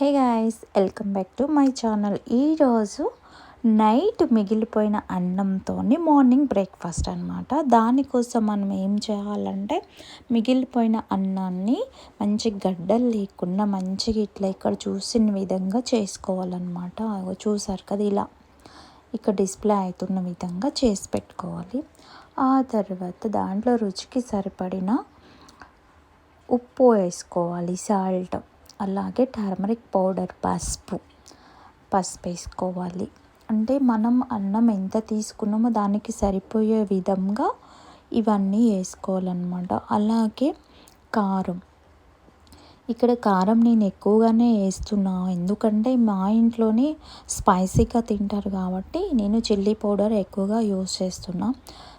Hey guys welcome back to my channel. ఈరోజు night మిగిలిపోయిన అన్నంతో మార్నింగ్ బ్రేక్ఫాస్ట్ అనమాట దానికోసం మనం ఏం చేయాలంటే మిగిలిపోయిన అన్నాన్ని మంచి గడ్డలు లేకుండా మంచిగా ఇట్లా ఇక్కడ చూసిన విధంగా చేసుకోవాలన్నమాట. చూసారు కదా ఇలా. ఇక్కడ డిస్ప్లే అవుతున్న విధంగా చేసి పెట్టుకోవాలి. ఆ తర్వాత దాంట్లో రుచికి సరిపడిన ఉప్పు వేసుకోవాలి సాల్ట్. అలాగే టర్మరిక్ పౌడర్ పసుపు. పసుపు వేసుకోవాలి. అంటే మనం అన్నం ఎంత తీసుకున్నామో దానికి సరిపోయే విధంగా ఇవన్నీ వేసుకోవాలన్నమాట. అలాగే కారం. ఇక్కడ కారం నేను ఎక్కువగానే వేస్తున్నా. ఎందుకంటే మా ఇంట్లోనే స్పైసీగా తింటారు కాబట్టి నేను చిల్లీ పౌడర్ ఎక్కువగా యూస్ చేస్తున్నా.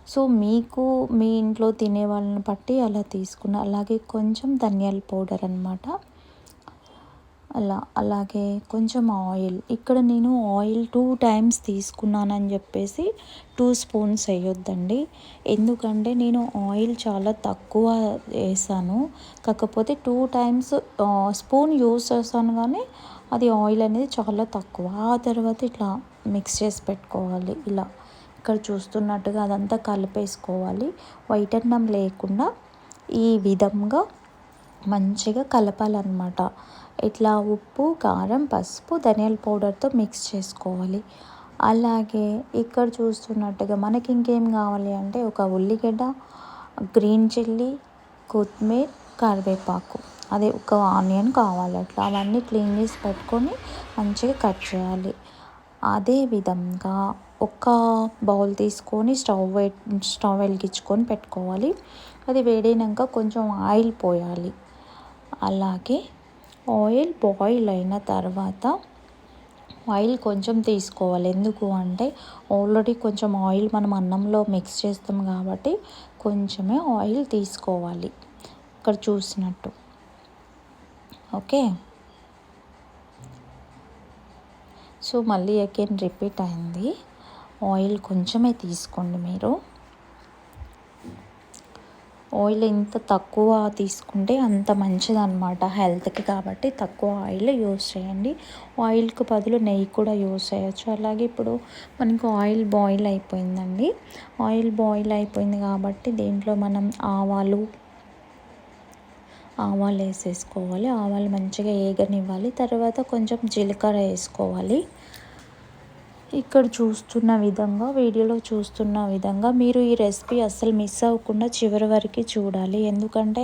సో మీకు మీ ఇంట్లో తినే వాళ్ళని బట్టి అలా తీసుకున్న. అలాగే కొంచెం ధనియాల పౌడర్ అనమాట అలా అలాగే కొంచెం ఆయిల్. ఇక్కడ నేను ఆయిల్ టూ టైమ్స్ తీసుకున్నానని చెప్పేసి టూ స్పూన్స్ వేయొద్దండి. ఎందుకంటే నేను ఆయిల్ చాలా తక్కువ వేసాను. కాకపోతే టూ టైమ్స్ స్పూన్ యూస్ చేస్తాను కానీ అది ఆయిల్ అనేది చాలా తక్కువ. ఆ తర్వాత ఇట్లా మిక్స్ చేసి పెట్టుకోవాలి. ఇలా ఇక్కడ చూస్తున్నట్టుగా అదంతా కలిపేసుకోవాలి. వైట్ అన్నం లేకుండా ఈ విధంగా మంచిగా కలపాలన్నమాట. ఇట్లా ఉప్పు కారం పసుపు ధనియాల పౌడర్తో మిక్స్ చేసుకోవాలి. అలాగే ఇక్కడ చూస్తున్నట్టుగా మనకి ఇంకేం కావాలి అంటే ఒక ఉల్లిగడ్డ గ్రీన్ చిల్లీ కొత్తిమీర కరివేపాకు. అదే ఒక ఆనియన్ కావాలి అట్లా. అవన్నీ క్లీన్ చేసి పెట్టుకొని మంచిగా కట్ చేయాలి. అదే విధంగా ఒక బౌల్ తీసుకొని స్టవ్ స్టవ్ వెలిగించుకొని పెట్టుకోవాలి. అది వేడైనాక కొంచెం ఆయిల్ పోయాలి. అలాగే ఆయిల్ బాయిల్ అయిన తర్వాత ఆయిల్ కొంచెం తీసుకోవాలి. ఎందుకు అంటే ఆల్రెడీ కొంచెం ఆయిల్ మనం అన్నంలో మిక్స్ చేస్తాం కాబట్టి కొంచెమే ఆయిల్ తీసుకోవాలి. ఇక్కడ చూసినట్టు. ఓకే? సో మళ్ళీ అగైన్ రిపీట్ అయింది. ఆయిల్ కొంచెమే తీసుకోండి మీరు. ఆయిల్ ఎంత తక్కువ తీసుకుంటే అంత మంచిదన్నమాట హెల్త్కి కాబట్టి తక్కువ ఆయిల్ యూస్ చేయండి. ఆయిల్కి బదులు నెయ్యి కూడా యూస్ చేయొచ్చు. అలాగే ఇప్పుడు మనకు ఆయిల్ బాయిల్ అయిపోయిందండి. ఆయిల్ బాయిల్ అయిపోయింది కాబట్టి దీంట్లో మనం ఆవాలు ఆవాలు వేసేసుకోవాలి. ఆవాలు మంచిగా ఏగనివ్వాలి. తర్వాత కొంచెం జీలకర్ర వేసుకోవాలి. ఇక్కడ చూస్తున్న విధంగా వీడియోలో చూస్తున్న విధంగా మీరు ఈ రెసిపీ అస్సలు మిస్ అవ్వకుండా చివరి వరకు చూడాలి. ఎందుకంటే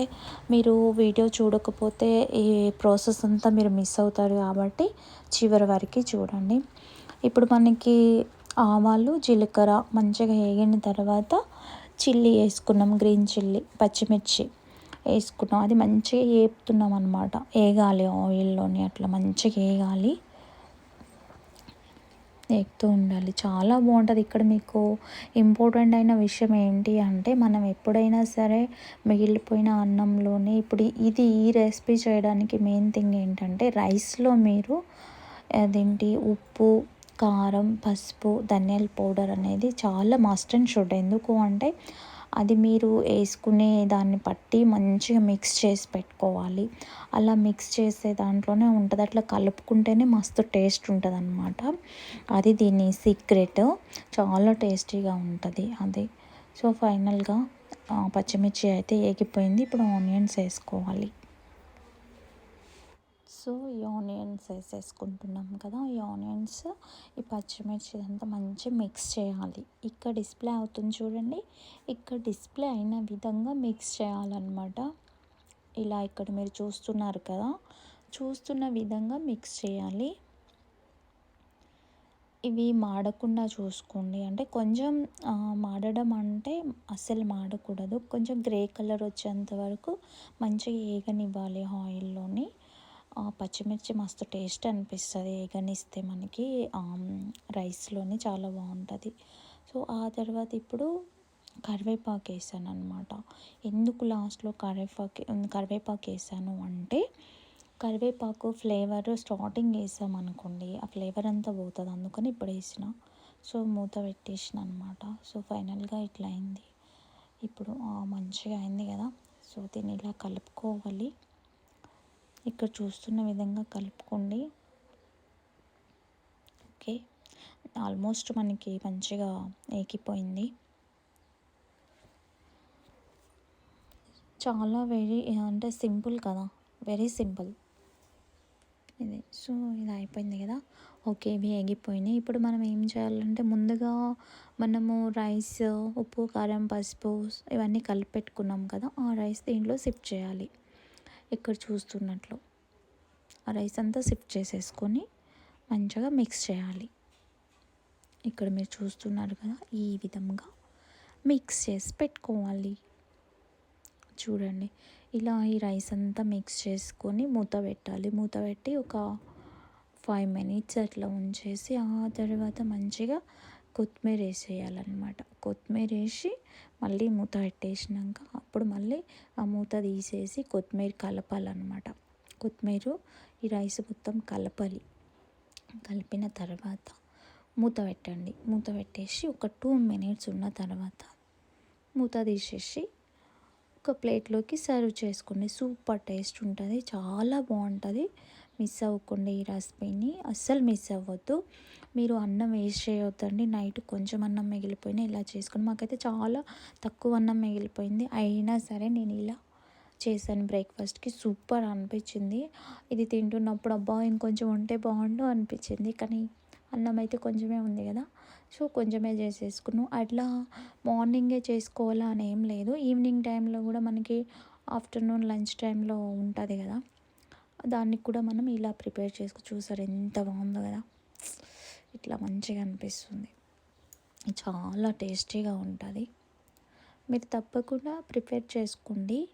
మీరు వీడియో చూడకపోతే ఈ ప్రాసెస్ అంతా మీరు మిస్ అవుతారు కాబట్టి చివరి వరకు చూడండి. ఇప్పుడు మనకి ఆవాలు జీలకర్ర మంచిగా వేగిన తర్వాత చిల్లీ వేసుకున్నాం గ్రీన్ చిల్లీ పచ్చిమిర్చి వేసుకున్నాం. అది మంచిగా వేపుతున్నాం అనమాట వేగాలి ఆయిల్లోని అట్లా మంచిగా వేగాలి. ఎక్కుతూ ఉండాలి. చాలా బాగుంటుంది. ఇక్కడ మీకు ఇంపార్టెంట్ అయిన విషయం ఏంటి అంటే మనం ఎప్పుడైనా సరే మిగిలిపోయిన అన్నంలోనే ఇప్పుడు ఇది ఈ రెసిపీ చేయడానికి మెయిన్ థింగ్ ఏంటంటే రైస్లో మీరు అదేంటి ఉప్పు కారం పసుపు ధనియాల పౌడర్ అనేది చాలా మస్ట్ అండ్ షుడ్ ఎందుకు అంటే అది మీరు వేసుకునే దాన్ని బట్టి మంచిగా మిక్స్ చేసి పెట్టుకోవాలి. అలా మిక్స్ చేసే దాంట్లోనే ఉంటుంది. అట్లా కలుపుకుంటేనే మస్తు టేస్ట్ ఉంటుంది అనమాట అది దీని సీక్రెట్ చాలా టేస్టీగా ఉంటుంది అది. సో ఫైనల్గా పచ్చిమిర్చి అయితే ఏగిపోయింది. ఇప్పుడు ఆనియన్స్ వేసుకోవాలి. సో ఈ ఆనియన్స్ వేసేసుకుంటున్నాం కదా. ఈ ఆనియన్స్ ఈ పచ్చిమిర్చి ఇదంతా మంచి మిక్స్ చేయాలి. ఇక్కడ డిస్ప్లే అవుతుంది చూడండి. ఇక్కడ డిస్ప్లే అయిన విధంగా మిక్స్ చేయాలన్నమాట. ఇలా ఇక్కడ మీరు చూస్తున్నారు కదా. చూస్తున్న విధంగా మిక్స్ చేయాలి. ఇవి మాడకుండా చూసుకోండి. అంటే కొంచెం మాడడం అంటే అస్సలు మాడకూడదు. కొంచెం గ్రే కలర్ వచ్చేంత వరకు మంచిగా ఏగనివ్వాలి ఆయిల్లోని. పచ్చిమిర్చి మస్తు టేస్ట్ అనిపిస్తుంది. ఏగనిస్తే మనకి రైస్లోనే చాలా బాగుంటుంది. సో ఆ తర్వాత ఇప్పుడు కరివేపాకు వేసాను అనమాట ఎందుకు లాస్ట్లో కరివేపాకు కరివేపాకు వేసాను అంటే కరివేపాకు ఫ్లేవర్ స్టార్టింగ్ వేసామనుకోండి ఆ ఫ్లేవర్ అంతా పోతుంది. అందుకని ఇప్పుడు వేసిన. సో మూత పెట్టేసిన అనమాట సో ఫైనల్గా ఇట్లా అయింది ఇప్పుడు మంచిగా అయింది కదా. సో దీన్ని ఇలా కలుపుకోవాలి. ఇక్కడ చూస్తున్న విధంగా కలుపుకోండి. ఓకే. ఆల్మోస్ట్ మనకి మంచిగా ఏకిపోయింది. చాలా వెరీ అంటే సింపుల్ కదా. Very simple. ఇది. సో ఇది అయిపోయింది కదా. ఓకే ఇవి ఎగిపోయినాయి ఇప్పుడు మనం ఏం చేయాలంటే ముందుగా మనము రైస్ ఉప్పు కారం పసుపు ఇవన్నీ కలిపి పెట్టుకున్నాం కదా. ఆ రైస్ దీంట్లో సిఫ్ట్ చేయాలి. ఇక్కడ చూస్తున్నట్లు. ఆ రైస్ అంతా షిఫ్ట్ చేసేసుకొని మంచిగా మిక్స్ చేయాలి. ఇక్కడ మీరు చూస్తున్నారు కదా ఈ విధంగా మిక్స్ చేసి పెట్టుకోవాలి. చూడండి ఇలా ఈ రైస్ అంతా మిక్స్ చేసుకొని మూత పెట్టాలి. మూత పెట్టి ఒక ఫైవ్ మినిట్స్ అట్లా ఉంచేసి ఆ తర్వాత మంచిగా కొత్తిమీర వేసేయాలన్నమాట. కొత్తిమీర వేసి మళ్ళీ మూత పెట్టేసినాక అప్పుడు మళ్ళీ ఆ మూత తీసేసి కొత్తిమీర కలపాలన్నమాట. కొత్తిమీర ఈ రైస్ మొత్తం కలపాలి. కలిపిన తర్వాత మూత పెట్టండి. మూత పెట్టేసి ఒక టూ మినిట్స్ ఉన్న తర్వాత మూత తీసేసి ఒక ప్లేట్లోకి సర్వ్ చేసుకోండి సూపర్ టేస్ట్ ఉంటుంది. చాలా బాగుంటుంది. మిస్ అవ్వకుండా ఈ రెసిపీని అస్సలు మిస్ అవ్వద్దు. మీరు అన్నం వేస్ట్ చేయొద్దండి. నైట్ కొంచెం అన్నం మిగిలిపోయినా ఇలా చేసుకుని మాకైతే చాలా తక్కువ అన్నం మిగిలిపోయింది. అయినా సరే నేను ఇలా చేశాను బ్రేక్ఫాస్ట్కి. సూపర్ అనిపించింది. ఇది తింటున్నప్పుడు అబ్బా ఇంకొంచెం ఉంటే బాగుండు అనిపించింది. కానీ అన్నం అయితే కొంచెమే ఉంది కదా. సో కొంచెమే చేసేసుకున్నాం అట్లా మార్నింగే చేసుకోవాలా అని ఏం లేదు. ఈవినింగ్ టైంలో కూడా మనకి ఆఫ్టర్నూన్ లంచ్ టైంలో ఉంటుంది కదా. దానికి కూడా మనం ఇలా ప్రిపేర్ చేసుకో చూసారు ఎంత బాగుందో కదా. ఇట్లా మంచిగా అనిపిస్తుంది. చాలా టేస్టీగా ఉంటుంది. మీరు తప్పకుండా ప్రిపేర్ చేసుకోండి.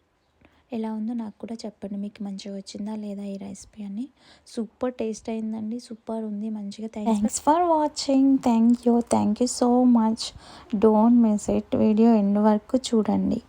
ఎలా ఉందో నాకు కూడా చెప్పండి. మీకు మంచిగా వచ్చిందా లేదా ఈ రెసిపీ అని. సూపర్ టేస్ట్ అయిందండి. సూపర్ ఉంది. మంచిగా thanks for watching. Thank you. Thank you so much. Don't miss it. Video end వరకు చూడండి.